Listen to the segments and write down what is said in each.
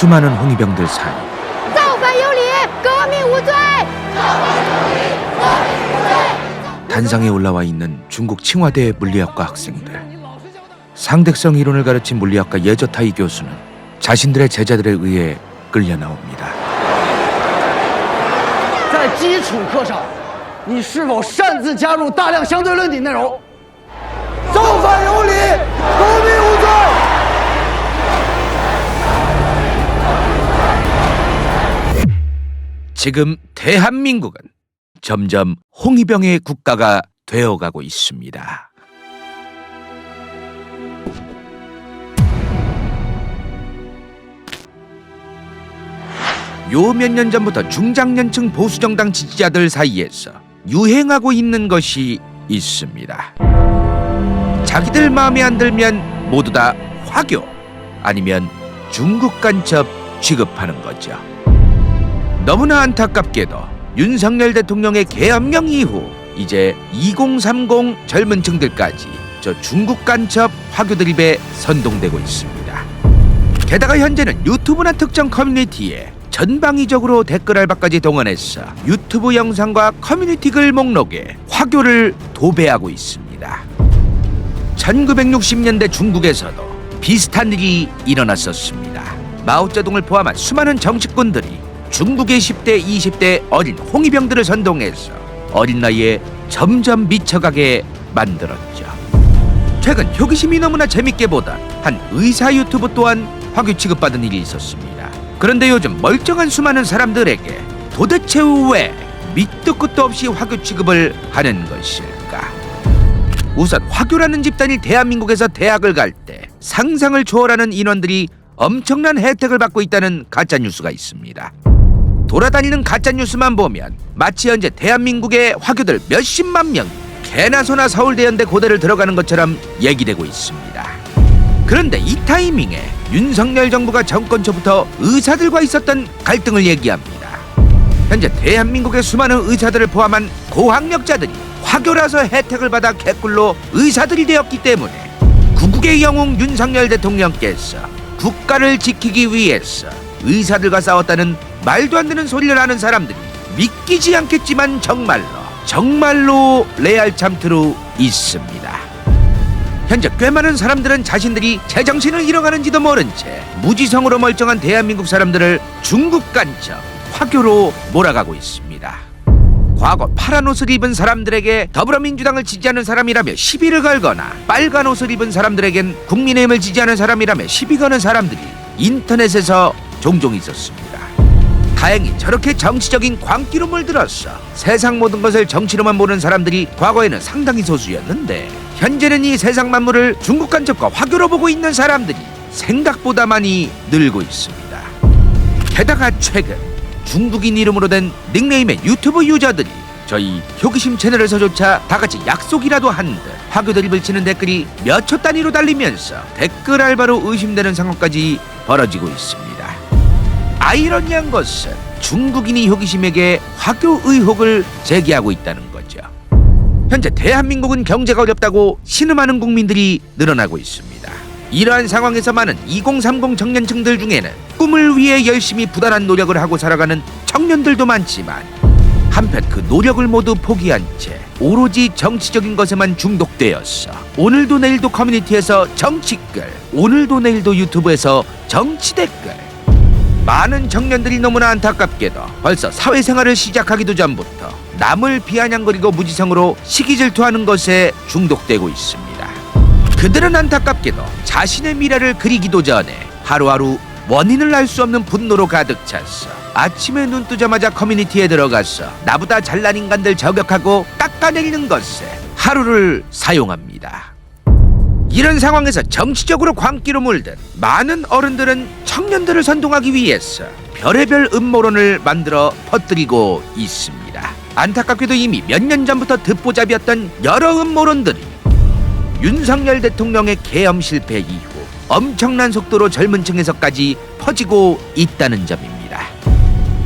수많은 홍위병들 사이 단상에 올라와 있는 중국 칭화대 물리학과 학생들 상대성 이론을 가르친 물리학과 예저타이 교수는 자신들의 제자들에 의해 끌려 나옵니다. 지금 대한민국은 점점 홍위병의 국가가 되어가고 있습니다. 요 몇 년 전부터 중장년층 보수정당 지지자들 사이에서 유행하고 있는 것이 있습니다. 자기들 마음에 안 들면 모두 다 화교 아니면 중국 간첩 취급하는 거죠. 너무나 안타깝게도 윤석열 대통령의 계엄령 이후 이제 2030 젊은 층들까지 저 중국 간첩 화교 드립에 선동되고 있습니다. 게다가 현재는 유튜브나 특정 커뮤니티에 전방위적으로 댓글 알바까지 동원해서 유튜브 영상과 커뮤니티 글 목록에 화교를 도배하고 있습니다. 1960년대 중국에서도 비슷한 일이 일어났었습니다. 마오쩌둥을 포함한 수많은 정치꾼들이 중국의 10대, 20대 어린 홍위병들을 선동해서 어린 나이에 점점 미쳐가게 만들었죠. 최근 호기심이 너무나 재밌게 보던 한 의사 유튜브 또한 화교 취급받은 일이 있었습니다. 그런데 요즘 멀쩡한 수많은 사람들에게 도대체 왜 밑도 끝도 없이 화교 취급을 하는 것일까? 우선 화교라는 집단이 대한민국에서 대학을 갈 때 상상을 초월하는 인원들이 엄청난 혜택을 받고 있다는 가짜 뉴스가 있습니다. 돌아다니는 가짜 뉴스만 보면 마치 현재 대한민국의 화교들 몇십만 명이 개나 소나 서울대연대 고대를 들어가는 것처럼 얘기되고 있습니다. 그런데 이 타이밍에 윤석열 정부가 정권 초부터 의사들과 있었던 갈등을 얘기합니다. 현재 대한민국의 수많은 의사들을 포함한 고학력자들이 화교라서 혜택을 받아 개꿀로 의사들이 되었기 때문에 구국의 영웅 윤석열 대통령께서 국가를 지키기 위해서 의사들과 싸웠다는 말도 안 되는 소리를 하는 사람들이 믿기지 않겠지만 정말로 정말로 레알 참트로 있습니다. 현재 꽤 많은 사람들은 자신들이 제정신을 잃어가는지도 모른 채 무지성으로 멀쩡한 대한민국 사람들을 중국 간첩 화교로 몰아가고 있습니다. 과거 파란 옷을 입은 사람들에게 더불어민주당을 지지하는 사람이라며 시비를 걸거나 빨간 옷을 입은 사람들에겐 국민의힘을 지지하는 사람이라며 시비 거는 사람들이 인터넷에서 종종 있었습니다. 다행히 저렇게 정치적인 광기로 물들었어 세상 모든 것을 정치로만 보는 사람들이 과거에는 상당히 소수였는데 현재는 이 세상 만물을 중국 간첩과 화교로 보고 있는 사람들이 생각보다 많이 늘고 있습니다. 게다가 최근 중국인 이름으로 된 닉네임의 유튜브 유저들이 저희 효기심 채널에서조차 다 같이 약속이라도 한 듯 화교 드립을 치는 댓글이 몇 초 단위로 달리면서 댓글 알바로 의심되는 상황까지 벌어지고 있습니다. 아이러니한 것은 중국인이 효기심에게 화교 의혹을 제기하고 있다는 거죠. 현재 대한민국은 경제가 어렵다고 신음하는 국민들이 늘어나고 있습니다. 이러한 상황에서 많은 2030 청년층들 중에는 꿈을 위해 열심히 부단한 노력을 하고 살아가는 청년들도 많지만 한편 그 노력을 모두 포기한 채 오로지 정치적인 것에만 중독되었어. 오늘도 내일도 커뮤니티에서 정치글, 오늘도 내일도 유튜브에서 정치 댓글. 많은 청년들이 너무나 안타깝게도 벌써 사회생활을 시작하기도 전부터 남을 비아냥거리고 무지성으로 시기질투하는 것에 중독되고 있습니다. 그들은 안타깝게도 자신의 미래를 그리기도 전에 하루하루 원인을 알 수 없는 분노로 가득 찼어. 아침에 눈 뜨자마자 커뮤니티에 들어가서 나보다 잘난 인간들 저격하고 깎아내리는 것에 하루를 사용합니다. 이런 상황에서 정치적으로 광기로 물든 많은 어른들은 청년들을 선동하기 위해서 별의별 음모론을 만들어 퍼뜨리고 있습니다. 안타깝게도 이미 몇 년 전부터 듣보잡이었던 여러 음모론들이 윤석열 대통령의 계엄 실패 이후 엄청난 속도로 젊은 층에서까지 퍼지고 있다는 점입니다.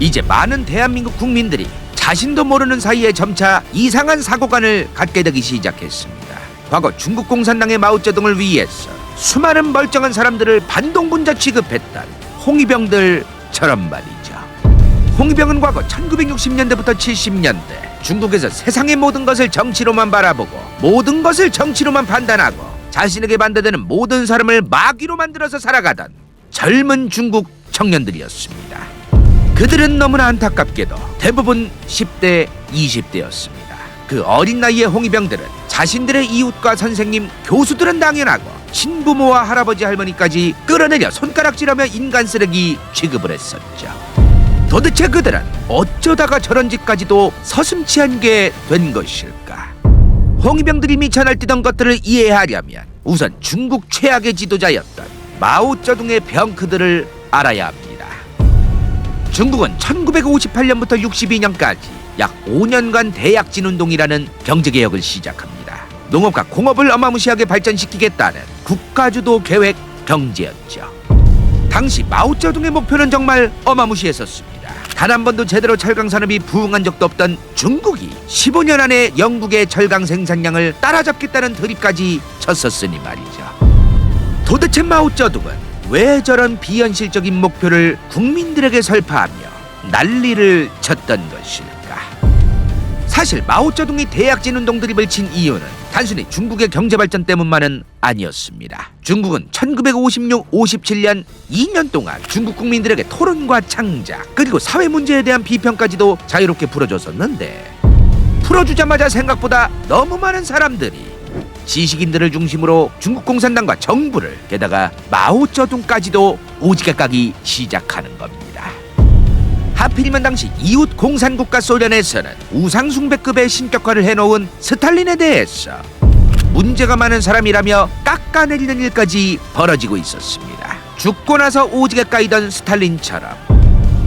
이제 많은 대한민국 국민들이 자신도 모르는 사이에 점차 이상한 사고관을 갖게 되기 시작했습니다. 과거 중국 공산당의 마오쩌둥을 위해서 수많은 멀쩡한 사람들을 반동분자 취급했던 홍위병들처럼 말이죠. 홍위병은 과거 1960년대부터 70년대 중국에서 세상의 모든 것을 정치로만 바라보고 모든 것을 정치로만 판단하고 자신에게 반대되는 모든 사람을 마귀로 만들어서 살아가던 젊은 중국 청년들이었습니다. 그들은 너무나 안타깝게도 대부분 10대, 20대였습니다. 그 어린 나이의 홍위병들은 자신들의 이웃과 선생님, 교수들은 당연하고 친부모와 할아버지 할머니까지 끌어내려 손가락질하며 인간 쓰레기 취급을 했었죠. 도대체 그들은 어쩌다가 저런 짓까지도 서슴치 한 게 된 것일까? 홍위병들이 미쳐 날뛰던 것들을 이해하려면 우선 중국 최악의 지도자였던 마오쩌둥의 병크들을 알아야 합니다. 중국은 1958년부터 62년까지 약 5년간 대약진 운동이라는 경제 개혁을 시작합니다. 농업과 공업을 어마무시하게 발전시키겠다는 국가주도 계획 경제였죠. 당시 마오쩌둥의 목표는 정말 어마무시했었습니다. 단 한 번도 제대로 철강 산업이 부흥한 적도 없던 중국이 15년 안에 영국의 철강 생산량을 따라잡겠다는 드립까지 쳤었으니 말이죠. 도대체 마오쩌둥은 왜 저런 비현실적인 목표를 국민들에게 설파하며 난리를 쳤던 것일까? 사실 마오쩌둥이 대약진 운동 드립을 친 이유는 단순히 중국의 경제 발전 때문만은 아니었습니다. 중국은 1956, 57년 2년 동안 중국 국민들에게 토론과 창작 그리고 사회 문제에 대한 비평까지도 자유롭게 풀어줬었는데 풀어주자마자 생각보다 너무 많은 사람들이 지식인들을 중심으로 중국 공산당과 정부를 게다가 마오쩌둥까지도 오지게 까기 시작하는 겁니다. 하필이면 당시 이웃 공산국가 소련에서는 우상숭배급의 신격화를 해놓은 스탈린에 대해서 문제가 많은 사람이라며 깎아내리는 일까지 벌어지고 있었습니다. 죽고 나서 오지게 까이던 스탈린처럼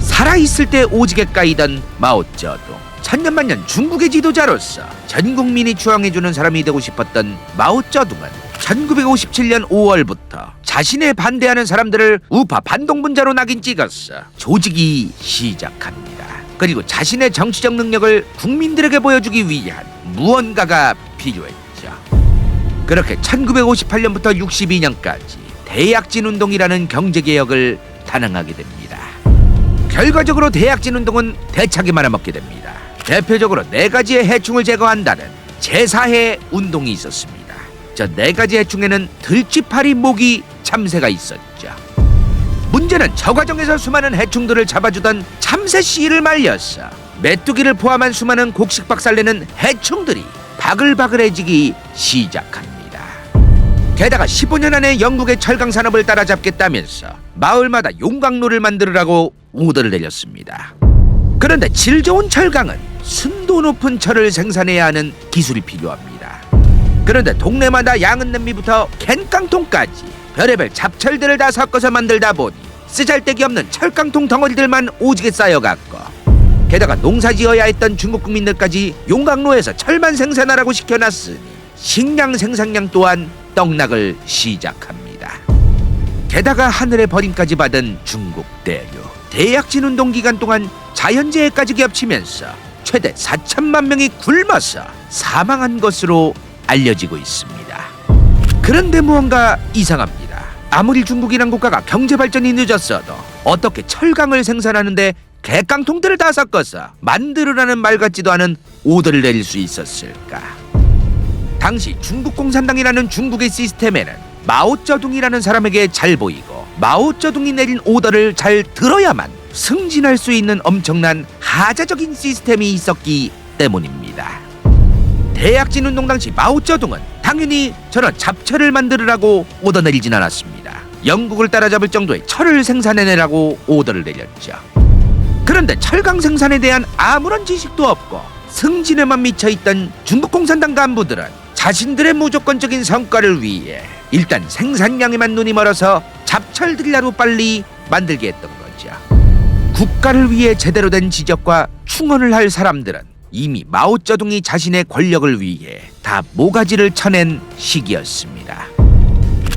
살아있을 때 오지게 까이던 마오쩌둥 천년만년 중국의 지도자로서 전 국민이 추앙해주는 사람이 되고 싶었던 마오쩌둥은 1957년 5월부터 자신의 반대하는 사람들을 우파 반동분자로 낙인 찍었어 조직이 시작합니다. 그리고 자신의 정치적 능력을 국민들에게 보여주기 위한 무언가가 필요했죠. 그렇게 1958년부터 62년까지 대약진 운동이라는 경제 개혁을 단행하게 됩니다. 결과적으로 대약진 운동은 대차게 말아먹게 됩니다. 대표적으로 네 가지의 해충을 제거한다는 제4해 운동이 있었습니다. 저 네 가지 해충에는 들쥐파리, 모기, 참새가 있었죠. 문제는 저 과정에서 수많은 해충들을 잡아주던 참새 씨를 말려서 메뚜기를 포함한 수많은 곡식 박살내는 해충들이 바글바글해지기 시작합니다. 게다가 15년 안에 영국의 철강 산업을 따라잡겠다면서 마을마다 용광로를 만들으라고 오더를 내렸습니다. 그런데 질 좋은 철강은 순도 높은 철을 생산해야 하는 기술이 필요합니다. 그런데 동네마다 양은 냄비부터 캔깡통까지 별의별 잡철들을 다 섞어서 만들다 보니 쓰잘데기 없는 철깡통 덩어리들만 오지게 쌓여갔고 게다가 농사지어야 했던 중국 국민들까지 용광로에서 철만 생산하라고 시켜놨으니 식량 생산량 또한 떡락을 시작합니다. 게다가 하늘의 버림까지 받은 중국 대류 대약진 운동 기간 동안 자연재해까지 겹치면서 최대 4천만 명이 굶어서 사망한 것으로 알려지고 있습니다. 그런데 무언가 이상합니다. 아무리 중국이란 국가가 경제 발전이 늦었어도 어떻게 철강을 생산하는데 개깡통들을 다 섞어서 만들으라는 말 같지도 않은 오더를 내릴 수 있었을까? 당시 중국 공산당이라는 중국의 시스템에는 마오쩌둥이라는 사람에게 잘 보이고 마오쩌둥이 내린 오더를 잘 들어야만 승진할 수 있는 엄청난 하자적인 시스템이 있었기 때문입니다. 대약진 운동 당시 마오쩌둥은 당연히 저런 잡철을 만들으라고 오더 내리진 않았습니다. 영국을 따라잡을 정도의 철을 생산해내라고 오더를 내렸죠. 그런데 철강 생산에 대한 아무런 지식도 없고 승진에만 미쳐 있던 중국 공산당 간부들은 자신들의 무조건적인 성과를 위해 일단 생산량에만 눈이 멀어서 잡철들이라도 빨리 만들게 했던 거죠. 국가를 위해 제대로 된 지적과 충원을 할 사람들은 이미 마오쩌둥이 자신의 권력을 위해 다 모가지를 쳐낸 시기였습니다.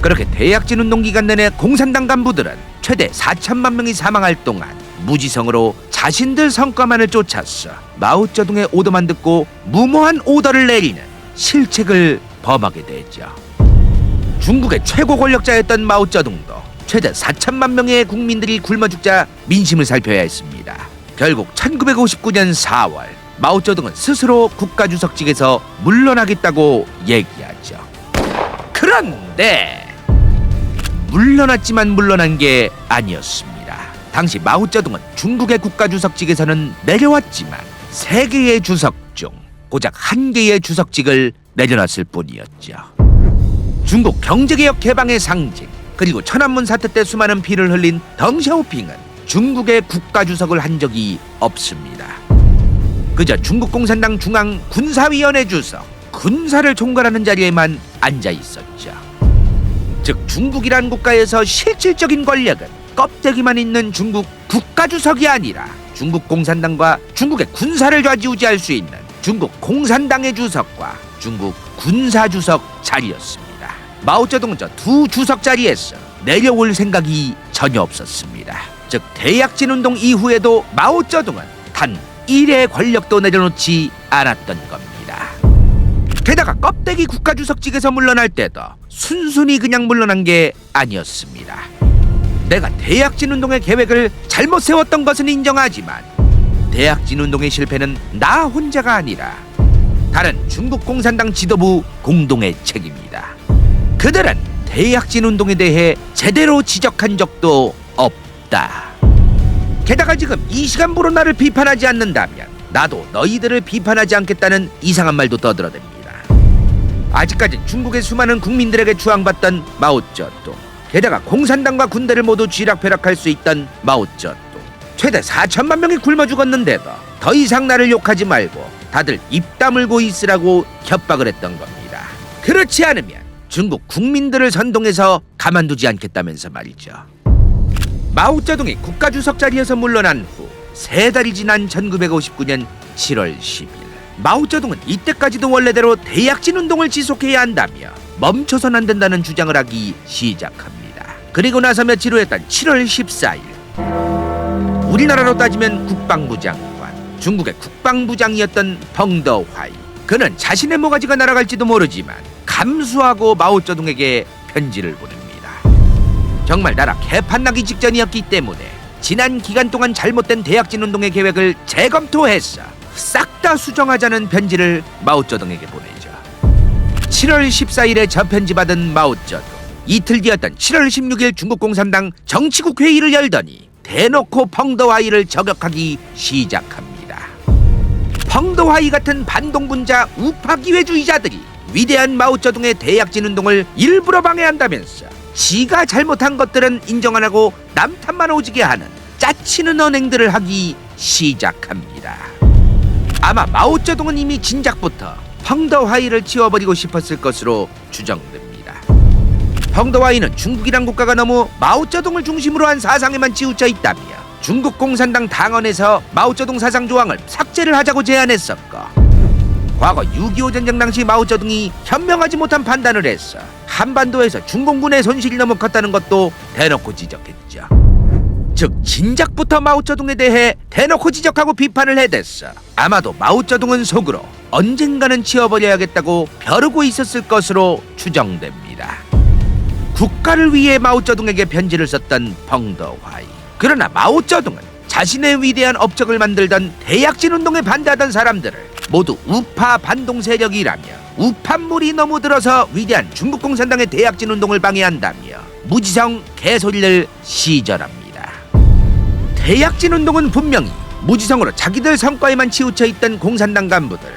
그렇게 대약진 운동 기간 내내 공산당 간부들은 최대 4천만 명이 사망할 동안 무지성으로 자신들 성과만을 쫓았어 마오쩌둥의 오더만 듣고 무모한 오더를 내리는 실책을 범하게 되죠. 중국의 최고 권력자였던 마오쩌둥도 최대 4천만 명의 국민들이 굶어 죽자 민심을 살펴야 했습니다. 결국 1959년 4월 마오쩌둥은 스스로 국가주석직에서 물러나겠다고 얘기하죠. 그런데 물러났지만 물러난 게 아니었습니다. 당시 마오쩌둥은 중국의 국가 주석직에서는 내려왔지만 세 개의 주석 중 고작 한 개의 주석직을 내려놨을 뿐이었죠. 중국 경제개혁 개방의 상징 그리고 천안문 사태 때 수많은 피를 흘린 덩샤오핑은 중국의 국가 주석을 한 적이 없습니다. 그저 중국 공산당 중앙 군사위원회 주석 군사를 총괄하는 자리에만 앉아 있었죠. 즉 중국이란 국가에서 실질적인 권력은 껍데기만 있는 중국 국가주석이 아니라 중국 공산당과 중국의 군사를 좌지우지할 수 있는 중국 공산당의 주석과 중국 군사주석 자리였습니다. 마오쩌둥은 저 두 주석 자리에서 내려올 생각이 전혀 없었습니다. 즉 대약진 운동 이후에도 마오쩌둥은 단 1의 권력도 내려놓지 않았던 겁니다. 게다가 껍데기 국가주석직에서 물러날 때도 순순히 그냥 물러난 게 아니었습니다. 내가 대약진 운동의 계획을 잘못 세웠던 것은 인정하지만 대약진 운동의 실패는 나 혼자가 아니라 다른 중국 공산당 지도부 공동의 책임이다. 그들은 대약진 운동에 대해 제대로 지적한 적도 없다. 게다가 지금 이 시간부로 나를 비판하지 않는다면 나도 너희들을 비판하지 않겠다는 이상한 말도 떠들어댑니다. 아직까지 중국의 수많은 국민들에게 추앙받던 마오쩌둥 게다가 공산당과 군대를 모두 쥐락펴락할 수 있던 마오쩌둥 최대 4천만 명이 굶어 죽었는데도 더 이상 나를 욕하지 말고 다들 입 다물고 있으라고 협박을 했던 겁니다. 그렇지 않으면 중국 국민들을 선동해서 가만두지 않겠다면서 말이죠. 마오쩌둥이 국가주석 자리에서 물러난 후 세 달이 지난 1959년 7월 10일 마오쩌둥은 이때까지도 원래대로 대약진 운동을 지속해야 한다며 멈춰선 안 된다는 주장을 하기 시작합니다. 그리고 나서 며칠 후였던 7월 14일 우리나라로 따지면 국방부 장관 중국의 국방부장이었던 펑더화이 그는 자신의 모가지가 날아갈지도 모르지만 감수하고 마오쩌둥에게 편지를 보냅니다. 정말 나라 개판나기 직전이었기 때문에 지난 기간 동안 잘못된 대약진 운동의 계획을 재검토해서 싹 다 수정하자는 편지를 마오쩌둥에게 보내죠. 7월 14일에 저 편지 받은 마오쩌둥 이틀 뒤였던 7월 16일 중국 공산당 정치국 회의를 열더니 대놓고 펑더화이를 저격하기 시작합니다. 펑더화이 같은 반동분자 우파 기회주의자들이 위대한 마오쩌둥의 대약진 운동을 일부러 방해한다면서 지가 잘못한 것들은 인정 안 하고 남 탓만 오지게 하는 짜치는 언행들을 하기 시작합니다. 아마 마오쩌둥은 이미 진작부터 펑더화이를 치워버리고 싶었을 것으로 추정됩니다. 펑더화이는 중국이란 국가가 너무 마오쩌둥을 중심으로 한 사상에만 치우쳐 있다며 중국 공산당 당원에서 마오쩌둥 사상 조항을 삭제를 하자고 제안했었고 과거 6.25 전쟁 당시 마오쩌둥이 현명하지 못한 판단을 했어 한반도에서 중공군의 손실이 너무 컸다는 것도 대놓고 지적했죠. 즉 진작부터 마오쩌둥에 대해 대놓고 지적하고 비판을 해댔어. 아마도 마오쩌둥은 속으로 언젠가는 치워버려야겠다고 벼르고 있었을 것으로 추정됩니다. 국가를 위해 마오쩌둥에게 편지를 썼던 펑더화이. 그러나 마오쩌둥은 자신의 위대한 업적을 만들던 대약진 운동에 반대하던 사람들을 모두 우파 반동 세력이라며 우파물이 너무 들어서 위대한 중국 공산당의 대약진 운동을 방해한다며 무지성 개소리를 시전합니다. 대약진 운동은 분명히 무지성으로 자기들 성과에만 치우쳐 있던 공산당 간부들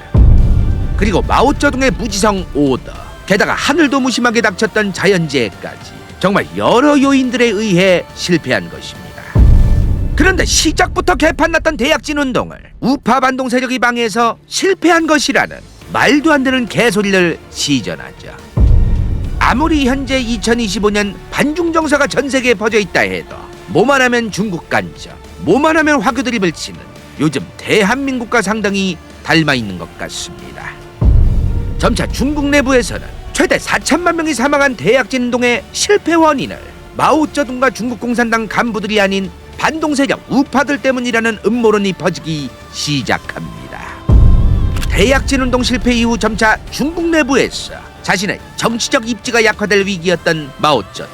그리고 마오쩌둥의 무지성 오더 게다가 하늘도 무심하게 닥쳤던 자연재해까지 정말 여러 요인들에 의해 실패한 것입니다. 그런데 시작부터 개판났던 대약진 운동을 우파 반동 세력이 방해해서 실패한 것이라는 말도 안 되는 개소리를 시전하죠. 아무리 현재 2025년 반중 정서가 전 세계에 퍼져 있다 해도 뭐만 하면 중국 간접, 뭐만 하면 화교 드립을 치는 요즘 대한민국과 상당히 닮아 있는 것 같습니다. 점차 중국 내부에서는 최대 4천만 명이 사망한 대약진 운동의 실패 원인을 마오쩌둥과 중국 공산당 간부들이 아닌 반동 세력 우파들 때문이라는 음모론이 퍼지기 시작합니다. 대약진 운동 실패 이후 점차 중국 내부에서 자신의 정치적 입지가 약화될 위기였던 마오쩌둥.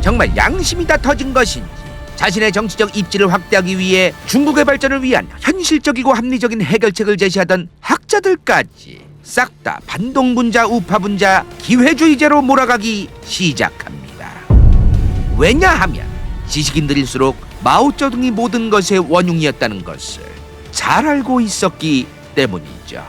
정말 양심이 다 터진 것인지 자신의 정치적 입지를 확대하기 위해 중국의 발전을 위한 현실적이고 합리적인 해결책을 제시하던 학자들까지 싹 다 반동분자, 우파분자, 기회주의자로 몰아가기 시작합니다. 왜냐하면 지식인들일수록 마오쩌둥이 모든 것의 원흉이었다는 것을 잘 알고 있었기 때문이죠.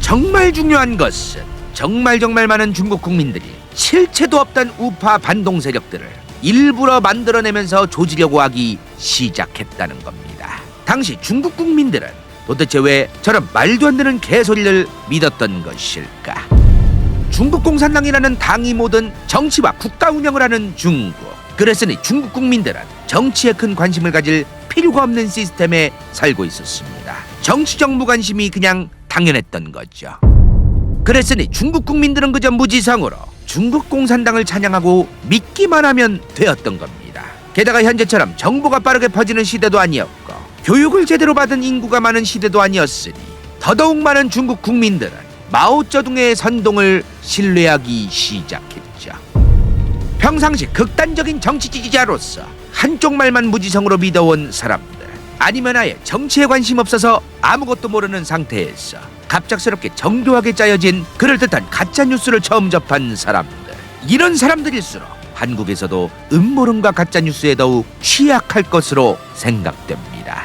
정말 중요한 것은 정말 정말 많은 중국 국민들이 실체도 없던 우파 반동 세력들을 일부러 만들어내면서 조지려고 하기 시작했다는 겁니다. 당시 중국 국민들은 도대체 왜 저런 말도 안 되는 개소리를 믿었던 것일까? 중국 공산당이라는 당이 모든 정치와 국가 운영을 하는 중국. 그랬으니 중국 국민들은 정치에 큰 관심을 가질 필요가 없는 시스템에 살고 있었습니다. 정치적 무관심이 그냥 당연했던 거죠. 그랬으니 중국 국민들은 그저 무지성으로 중국 공산당을 찬양하고 믿기만 하면 되었던 겁니다. 게다가 현재처럼 정보가 빠르게 퍼지는 시대도 아니었고 교육을 제대로 받은 인구가 많은 시대도 아니었으니 더더욱 많은 중국 국민들은 마오쩌둥의 선동을 신뢰하기 시작했죠. 평상시 극단적인 정치 지지자로서 한쪽 말만 무지성으로 믿어온 사람들 아니면 아예 정치에 관심 없어서 아무것도 모르는 상태에서 갑작스럽게 정교하게 짜여진 그럴듯한 가짜 뉴스를 처음 접한 사람들 이런 사람들일수록 한국에서도 음모론과 가짜 뉴스에 더욱 취약할 것으로 생각됩니다.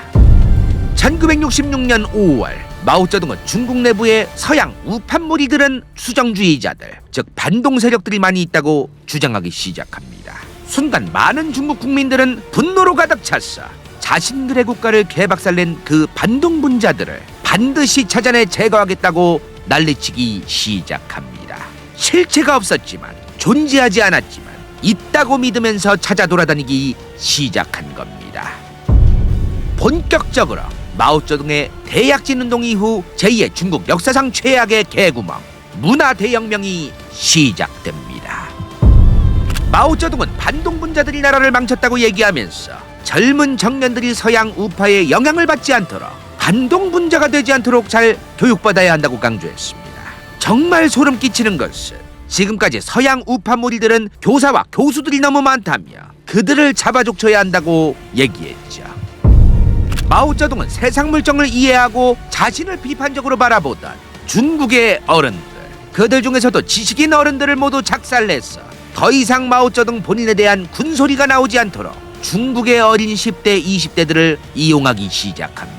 1966년 5월 마오쩌둥은 중국 내부의 서양 우판무리들은 수정주의자들 즉 반동 세력들이 많이 있다고 주장하기 시작합니다. 순간 많은 중국 국민들은 분노로 가득 찼어 자신들의 국가를 개박살낸 그 반동 분자들을 반드시 찾아내 제거하겠다고 난리치기 시작합니다. 실체가 없었지만 존재하지 않았지만 있다고 믿으면서 찾아 돌아다니기 시작한 겁니다. 본격적으로 마오쩌둥의 대약진 운동 이후 제2의 중국 역사상 최악의 개구멍 문화 대혁명이 시작됩니다. 마오쩌둥은 반동분자들이 나라를 망쳤다고 얘기하면서 젊은 청년들이 서양 우파의 영향을 받지 않도록 반동 분자가 되지 않도록 잘 교육받아야 한다고 강조했습니다. 정말 소름 끼치는 것은 지금까지 서양 우파 무리들은 교사와 교수들이 너무 많다며 그들을 잡아족쳐야 한다고 얘기했죠. 마오쩌둥은 세상 물정을 이해하고 자신을 비판적으로 바라보던 중국의 어른들 그들 중에서도 지식인 어른들을 모두 작살냈어 더 이상 마오쩌둥 본인에 대한 군소리가 나오지 않도록 중국의 어린 10대 20대들을 이용하기 시작합니다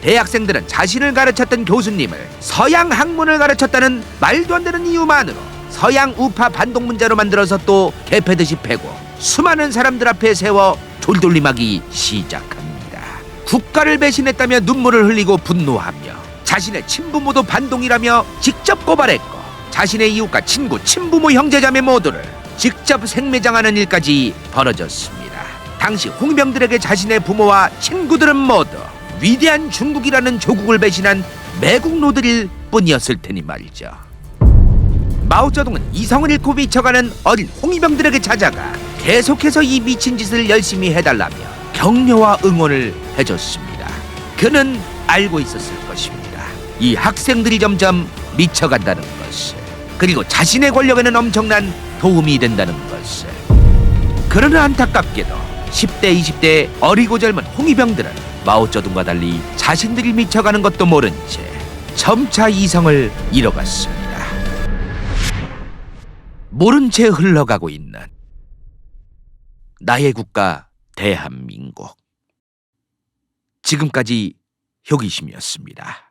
대학생들은 자신을 가르쳤던 교수님을 서양 학문을 가르쳤다는 말도 안 되는 이유만으로 서양 우파 반동분자로 만들어서 또 개패듯이 패고 수많은 사람들 앞에 세워 돌돌림하기 시작합니다. 국가를 배신했다며 눈물을 흘리고 분노하며 자신의 친부모도 반동이라며 직접 고발했고 자신의 이웃과 친구, 친부모, 형제자매 모두를 직접 생매장하는 일까지 벌어졌습니다. 당시 홍명들에게 자신의 부모와 친구들은 모두 위대한 중국이라는 조국을 배신한 매국노들일 뿐이었을 테니 말이죠. 마오쩌둥은 이성을 잃고 미쳐가는 어린 홍위병들에게 찾아가 계속해서 이 미친 짓을 열심히 해달라며 격려와 응원을 해줬습니다. 그는 알고 있었을 것입니다. 이 학생들이 점점 미쳐간다는 것을 그리고 자신의 권력에는 엄청난 도움이 된다는 것을 그러나 안타깝게도 10대 20대 어리고 젊은 홍위병들은 마오쩌둥과 달리 자신들이 미쳐가는 것도 모른 채 점차 이성을 잃어갔습니다. 모른 채 흘러가고 있는 나의 국가 대한민국. 지금까지 효기심이었습니다.